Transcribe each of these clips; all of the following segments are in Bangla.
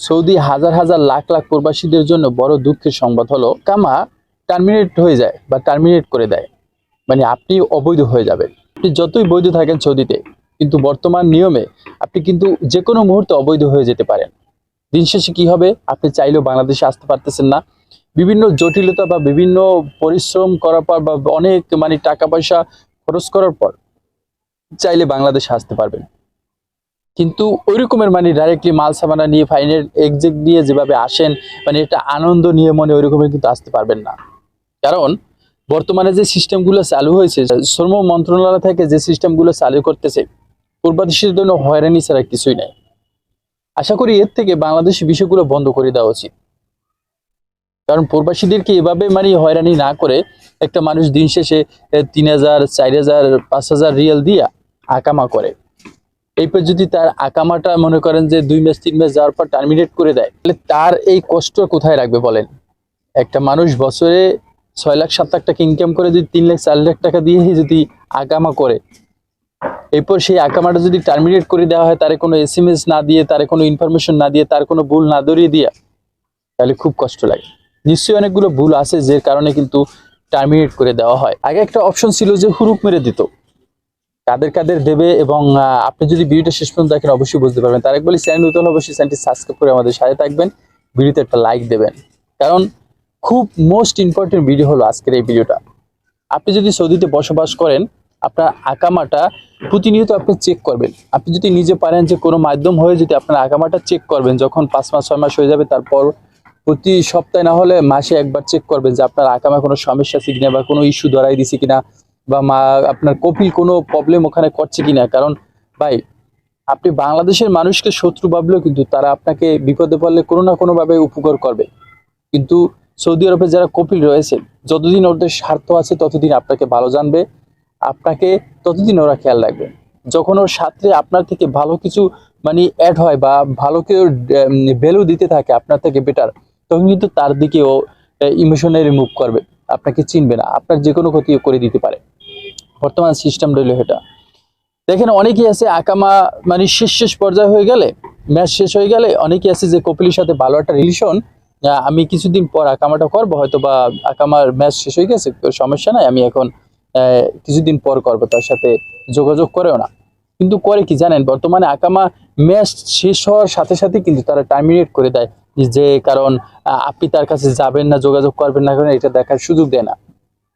সৌদি হাজার হাজার লাখ লাখ প্রবাসীদের জন্য বড় দুঃখের সংবাদ হলো, কামা টার্মিনেট হয়ে যায় বা টার্মিনেট করে দেয়। মানে আপনি অবৈধ হয়ে যাবেন। আপনি যতই বৈধ থাকেন সৌদিতে, কিন্তু বর্তমান নিয়মে আপনি কিন্তু যে কোনো মুহূর্তে অবৈধ হয়ে যেতে পারেন। দিন শেষে কি হবে? আপনি চাইলেও বাংলাদেশে আসতে পারতেছেন না। বিভিন্ন জটিলতা বা বিভিন্ন পরিশ্রম করার পর বা অনেক মানে টাকা পয়সা খরচ করার পর চাইলে বাংলাদেশে আসতে পারবেন। কিন্তু ওই রকমের মানে ডাইরেক্টলি মাল সামানা নিয়ে ফাইনের এক্সেক্ট নিয়ে যেভাবে আসেন মানে এটা আনন্দ নিয়ে মনে ওই রকমের কিন্তু আসতে পারবেন না। কারণ বর্তমানে যে সিস্টেমগুলো চালু হয়েছে, শ্রম মন্ত্রণালয় থেকে যে সিস্টেমগুলো চালু করতেছে পূর্বাদেশের জন্য হয়রানি ছাড়া কিছুই নাই। আশা করি এর থেকে বাংলাদেশি বিষয়গুলো বন্ধ করে দেওয়া উচিত। কারণ প্রবাসীদেরকে এভাবে মানে হয়রানি না করে একটা মানুষ দিন শেষে তিন হাজার, চার হাজার, পাঁচ হাজার রিয়াল দিয়া আকামা করে। এরপর যদি তার আকামাটা মনে করেন যে দুই মাস, তিন মাস যাওয়ার পর টার্মিনেট করে দেয়, তাহলে তার এই কষ্ট কোথায় রাখবে বলেন? একটা মানুষ বছরে ছয় লাখ, সাত লাখ টাকা ইনকাম করে, যদি তিন লাখ, চার লাখ টাকা দিয়ে যদি আকামা করে এরপর সেই আকামাটা যদি টার্মিনেট করে দেওয়া হয়, তার কোনো এস না দিয়ে, তার কোনো ইনফরমেশন না দিয়ে, তার কোনো ভুল না ধরিয়ে দিয়া, তাহলে খুব কষ্ট লাগে। নিশ্চয়ই অনেকগুলো ভুল আছে যে কারণে কিন্তু টার্মিনেট করে দেওয়া হয়। আগে একটা অপশন ছিল যে হুরুপ মেরে দিত। কাদের কাদের দেবে এবং আপনি যদি ভিডিওটা শেষ পর্যন্ত দেখেন, অবশ্যই বুঝতে পারবেন। তার এক বলি, চ্যানেল নতুন অবশ্যই চ্যানেলটি সাবস্ক্রাইব করে আমাদের সাথে থাকবেন। ভিডিওতে একটা লাইক দেবেন। কারণ খুব মোস্ট ইম্পর্টেন্ট ভিডিও হলো আজকের এই ভিডিওটা আপনি যদি সৌদিতে বসবাস করেন, আপনার আকামাটা প্রতিনিয়ত আপনি চেক করবেন। আপনি যদি নিজে পারেন যে কোনো মাধ্যম হয়ে যদি আপনার আকামাটা চেক করবেন, যখন পাঁচ মাস, ছয় মাস হয়ে যাবে, তারপর প্রতি সপ্তাহে না হলে মাসে একবার চেক করবেন যে আপনার আকামা কোনো সমস্যা আছে কিনা বা কোনো ইস্যু ধরাই দিছে কিনা। বা মা, আপনার কপিল কোনো প্রবলেম ওখানে করছে কিনা? কারণ ভাই, আপনি বাংলাদেশের মানুষকে শত্রু ভাবলেও কিন্তু তারা আপনাকে বিপদে পড়লে কোনো না কোনোভাবে উপকার করবে। কিন্তু সৌদি আরবে যারা কপিল রয়েছে, যতদিন ওদের স্বার্থ আছে ততদিন আপনাকে ভালো জানবে, আপনাকে ততদিন ওরা খেয়াল রাখবে। যখন ওর সাথে আপনার থেকে ভালো কিছু মানে অ্যাড হয় বা ভালো কেউ ভ্যালু দিতে থাকে আপনার থেকে বেটার তখন কিন্তু তার দিকে ও ইমোশনালি মুভ করবে। আপনাকে চিনবে না। আপনার যে কোনো ক্ষতি করে দিতে পারে। বর্তমান সিস্টেম রইল এটা দেখেন, অনেকেই আছে আকামা মানে শেষ শেষ পর্যায়ে হয়ে গেলে, ম্যাচ শেষ হয়ে গেলে অনেকেই আছে যে কপিলের সাথে ভালো একটা রিলেশন আমি কিছুদিন পর আকামাটা করব হয়তো বা আকামার ম্যাচ শেষ হয়ে গেছে সমস্যা নাই, আমি এখন কিছুদিন পর করব, তার সাথে যোগাযোগ করেও না। কিন্তু করে কি জানেন, বর্তমানে আকামা ম্যাচ শেষ হওয়ার সাথে সাথে কিন্তু তারা টার্মিনেট করে দেয়, যে কারণ আপনি তার কাছে যাবেন না, যোগাযোগ করবেন না কারণ এটা দেখার সুযোগ দেয় না।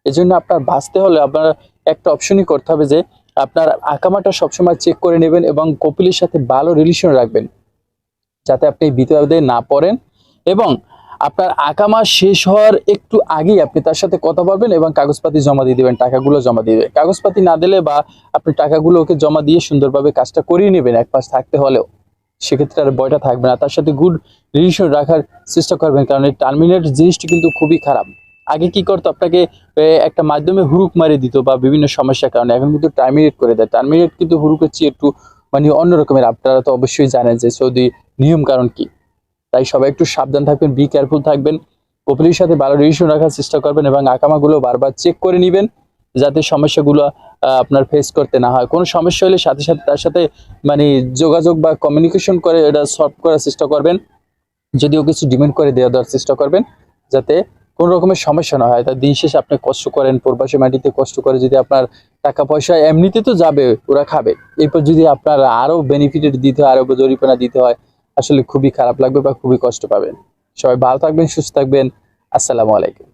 এজন্য আপনার বাঁচতে হলে আপনার একটা অপশনই করতে হবে যে আপনার আকামাটা সবসময় চেক করে নেবেন এবং কপিলের সাথে ভালো রিলেশন রাখবেন। যাতে আপনি বিপদে না পড়েন এবং আপনার আকামা শেষ হওয়ার একটু আগেই আপনি তার সাথে কথা বলবেন এবং কাগজপাতি জমা দিয়ে দেবেন, টাকাগুলো জমা দিয়ে দিবে কাগজপাতি না দিলে বা আপনি টাকাগুলো ওকে জমা দিয়ে সুন্দরভাবে কাজটা করিয়ে নেবেন, এক পাশ থাকতে হলেও। সেক্ষেত্রে আর ভয়টা থাকবে না। তার সাথে গুড রিলেশন রাখার চেষ্টা করবেন, কারণ এই টার্মিনেট জিনিসটি কিন্তু খুবই খারাপ। আগে কি করতো? আপনাকে একটা মাধ্যমে হুরুক মারিয়ে দিত বা বিভিন্ন সমস্যার কারণে। এখন কিন্তু টার্মিনেট করে দেয়। টার্মিনেট কিন্তু হুরুকের চেয়ে একটু মানে অন্য রকমের আপনারা তো অবশ্যই জানেন যে সৌদি নিয়ম কারণ কি। তাই সবাই একটু সাবধান থাকবেন বি কেয়ারফুল থাকবেন। কপিলের সাথে ভালো রিলেশন রাখার চেষ্টা করবেন এবং আকামাগুলো বারবার চেক করে নেবেন যাতে সমস্যাগুলো আপনার ফেস করতে না হয়। কোনো সমস্যা হলে সাথে সাথে, তার সাথে মানে যোগাযোগ বা কমিউনিকেশন করে এটা সলভ করার চেষ্টা করবেন। যদিও কিছু ডিমান্ড করে দেওয়া দেওয়ার চেষ্টা করবেন, যাতে কোনো রকমের সমস্যা না হয়। তার দিন শেষে আপনি কষ্ট করেন, প্রবাসী মাটিতে কষ্ট করে যদি আপনার টাকা পয়সা এমনিতে তো যাবে, ওরা খাবে। এরপর যদি আপনার আরও বেনিফিটেড দিতে হয়, আরও জরিপানা দিতে হয়, আসলে খুবই খারাপ লাগবে বা খুবই কষ্ট পাবেন। সবাই ভালো থাকবেন, সুস্থ থাকবেন। আসসালামু আলাইকুম।